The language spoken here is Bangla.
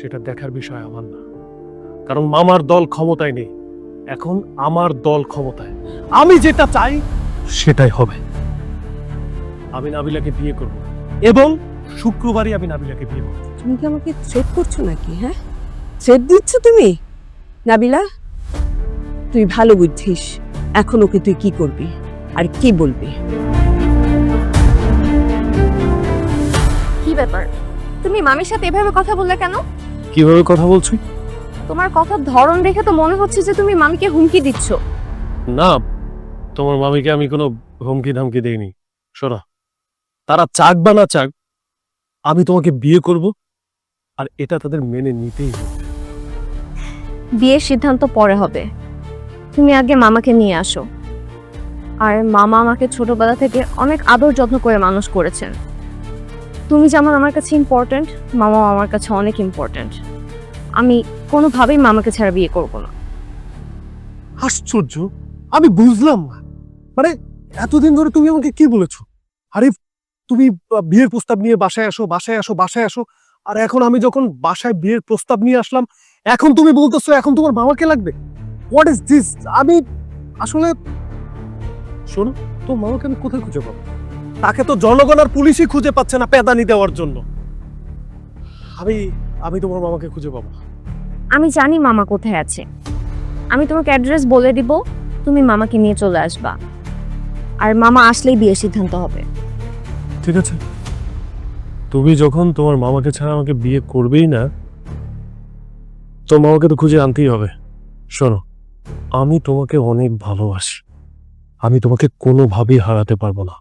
সেটা দেখার বিষয় আমার না। কারণ মামার দল ক্ষমতায় নেই। এখন আমার দল ক্ষমতায়। আমি যেটা চাই সেটাই হবে। আমি নাবিলাকে বিয়ে করব। এবং শুক্রবারই আমি নাবিলাকে বিয়ে করব। তুমি কি আমাকে থ্রেট করছ নাকি হ্যাঁ? থ্রেট দিচ্ছ তুমি? নাবিলা তুই ভালো বুঝছিস এখন ওকে তুই কি করবি? আর কি বলবি? কি ব্যাপার? তুমি মামির সাথে এভাবে কথা বললে কেন? কীভাবে কথা বলছি? তোমার কথার ধরন দেখে তো মনে হচ্ছে যে তুমি মামিকে হুমকি দিচ্ছ। না তোমার মামিকে আমি কোনো হুমকি ধামকি দেইনি। শোনা তারা চাক বা না চাক আমি তোমাকে বিয়ে করব আর এটা তাদের মেনে নিতেই হবে। বিয়ের সিদ্ধান্ত পরে হবে। তুমি আগে মামাকে নিয়ে আসো। আর মামা আমাকে ছোটবেলা থেকে অনেক আদর যত্ন করে মানুষ করেছেন। তুমি যেমন আমার কাছে ইম্পর্ট্যান্ট মামাও আমার কাছে অনেক ইম্পর্ট্যান্ট আমি কোনোভাবেই মামাকে ছাড়া বিয়ে করব না। আশ্চর্য! আমি বুঝলাম না। মানে এতদিন ধরে তুমি আমাকে কি বলেছ? আরে তুমি বিয়ের প্রস্তাব নিয়ে বাসায় আসো বাসায় আসো বাসায় আসো। আর এখন আমি যখন বাসায় বিয়ের প্রস্তাব নিয়ে আসলাম, এখন তুমি বলতেছো, এখন তোমার মামাকে লাগবে? হোয়াট ইজ দিস আমি আসলে শোনো তো মামাকে আমি কোথায় খুঁজে পাবো? তাকে তো জনগণ আর পুলিশই খুঁজে পাচ্ছে না পেদানি দেওয়ার জন্য। আমি আমি তোমার মামাকে খুঁজে পাবো। আমি জানি মামা কোথায় আছে। আমি তোমাকে অ্যাড্রেস বলে দিব তুমি মামাকে নিয়ে চলে আসবা। আর মামা আসলেই বিয়ের সিদ্ধান্ত হবে। ঠিক আছে। তুমি যখন তোমার মামাকে ছাড়া আমাকে বিয়ে করবেই না তো মামাকে তো খুঁজে আনতেই হবে। শোনো আমি তোমাকে অনেক ভালোবাসি। আমি তোমাকে কোনোভাবেই হারাতে পারব না।